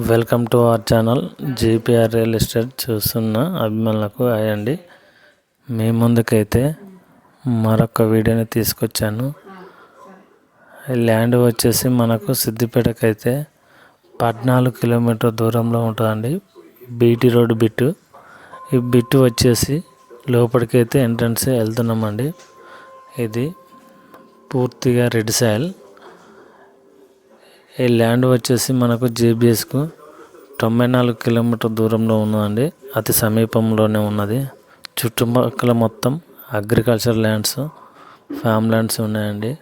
Welcome to our channel GPR real estate చూస్తున్న అభిమానులకు hi అండి. మీ ముందుకైతే మరొక వీడియోని తీసుకొచ్చాను. ల్యాండ్ వచ్చేసి మనకు సిద్దిపేటకైతే పద్నాలుగు కిలోమీటర్ దూరంలో ఉంటుందండి. BT road bit. ఈ బిట్టు వచ్చేసి లోపలికైతే ఎంట్రన్స్ వెళ్తున్నామండి. ఇది పూర్తిగా రెడ్ సాయిల్. ఈ ల్యాండ్ వచ్చేసి మనకు జేబిఎస్కు తొంభై నాలుగు కిలోమీటర్ దూరంలో ఉన్నదండి. అతి సమీపంలోనే ఉన్నది. చుట్టుపక్కల మొత్తం అగ్రికల్చర్ ల్యాండ్స్ ఫామ్ ల్యాండ్స్ ఉన్నాయండి.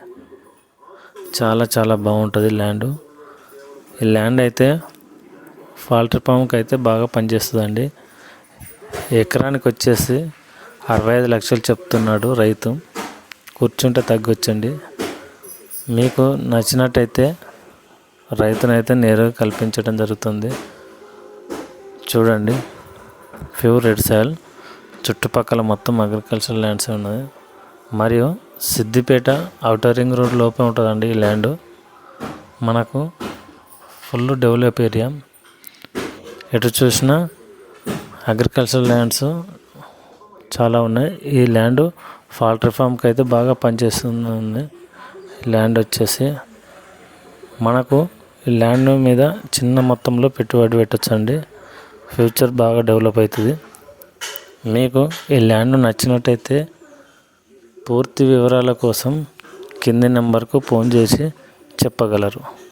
చాలా చాలా బాగుంటుంది ల్యాండ్. ఈ ల్యాండ్ అయితే ఫాల్టర్ ఫామ్కి అయితే బాగా పనిచేస్తుందండి. ఎకరానికి వచ్చేసి అరవై ఐదు లక్షలు చెప్తున్నాడు రైతు. కూర్చుంటే తగ్గొచ్చండి. మీకు నచ్చినట్టయితే రైతునైతే నేరుగా కల్పించడం జరుగుతుంది. చూడండి. Pure red soil. చుట్టుపక్కల మొత్తం అగ్రికల్చర్ ల్యాండ్స్ ఉన్నాయి. మరియు సిద్దిపేట అవుటర్ రింగ్ రోడ్ లోపే ఉంటుందండి ఈ ల్యాండ్. మనకు ఫుల్ డెవలప్ ఏరియా. ఎటు చూసినా అగ్రికల్చర్ ల్యాండ్స్ చాలా ఉన్నాయి. ఈ ల్యాండ్ ఫాల్ట్రీ ఫామ్కి అయితే బాగా పనిచేస్తుంది. ల్యాండ్ వచ్చేసి మనకు ల్యాండ్ మీద చిన్న మొత్తంలో పెట్టుబడి పెట్టచ్చండి. ఫ్యూచర్ బాగా డెవలప్ అవుతుంది మీకు ఈ ల్యాండ్ నచ్చినట్టయితే పూర్తి వివరాల కోసం కింది నెంబర్కు ఫోన్ చేసి చెప్పగలరు.